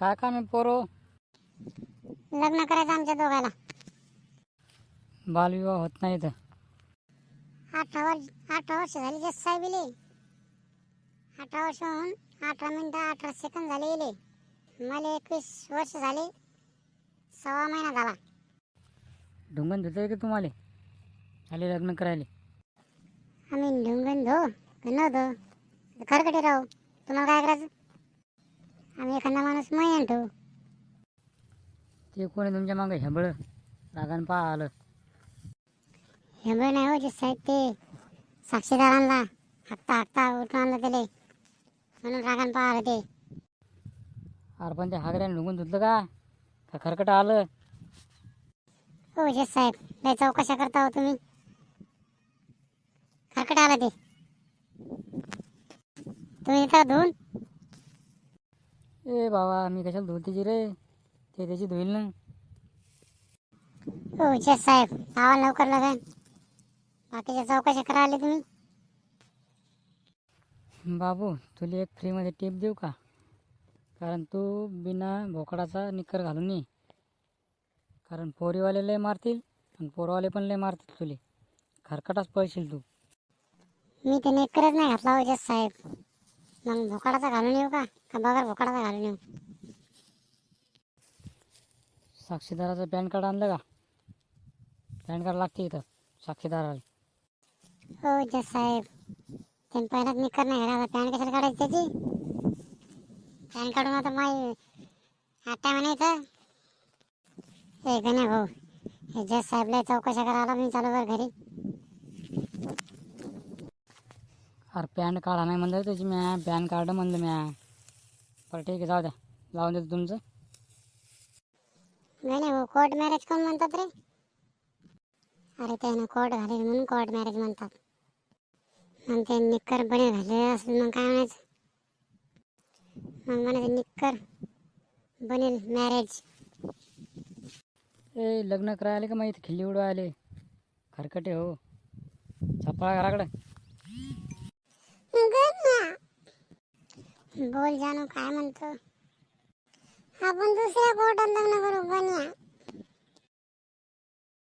काय काम आहे पोरो? लग्न करायचं आमच्या दोघाला. बालविवाह होत नाही तर अठरा वर्ष अठरा वर्ष झाली जस साहेबले अठरा वर्ष होऊन अठरा मिनिटं अठरा सेकंद झाले गेले मला एकवीस वर्ष झाले. सव्वा महिना झाला. ढुंगण धुतंय का तुम्हाला? आले लग्न करायला. आम्ही ढुंगण धो न धो. खरकटे राहू. तुम्हाला काय करायचं आम्ही एखादा माणूस मै आणतो ते कोणी तुमच्या मागं? हेबळ? रागान पहा आलं. हे बघ नाही हो जे साहेब ते साक्षीदारांना हाकता हाकता उठून आणलं त्याले. म्हणून रागान पाहिलं ते. अरे पण त्या हागऱ्याने ढुंगून धुतलं का? का खरकट आलं? हो जे साहेब लय चौकशा करता हो तुम्ही. खरकट आलं ते. तुम्ही येता धुवून ए बाबा मी कशाला धुतीची रे? ते त्याची धुईल ना. हो साहेब लावा लवकर लगन. बाकीच्या चौकशा करा आले तुम्ही. बाबू तुला एक फ्रीमध्ये टिप देऊ का? कारण तू बिना भोकडाचा निक्कर घालून ये. कारण पोरीवाले लय मारतील आणि पोरवाले पण लय मारतील तुले. खरकटाच पळशील तू. मी ते नेकरच नाही घातला हो जस साहेब. मग भोकाडाचा घालून येऊ का? का बगर भोकाडाचा घालून येऊ? साक्षीदाराचं पॅन कार्ड आणलं का? पॅन कार्ड लागते इथं साक्षीदाराला. हो जस साहेब. त्यांनी पहिलाच निकर नाही घाला पॅन कशाला काढायची त्याची? पॅन काढून आता माई आता म्हणायचं हे गण्या भाऊ हे जस साहेबला चौकशा करायला मी चालू वर घरी. अरे पॅन कार्ड नाही म्हणलं त्याची म्या पॅन कार्ड म्हणलं म्या. बरं ठीक आहे जाऊ द्या. लावून देतो तुमचं. गण्या भाऊ कोर्ट मॅरेज कोण म्हणतात रे? अरे त्यानं कोर्ट घाले म्हणून कोर्ट मॅरेज म्हणतात. मग ते निक्कर बने घाले असेल मग काय म्हणायचं? मग म्हणायचं निक्कर बनेल मॅरेज ए लग्न करायला का इथे खिल्ली उडवायले खरकटे हो. चपळा घराकडं बोल जानू काय म्हणतो? आपण दुसऱ्या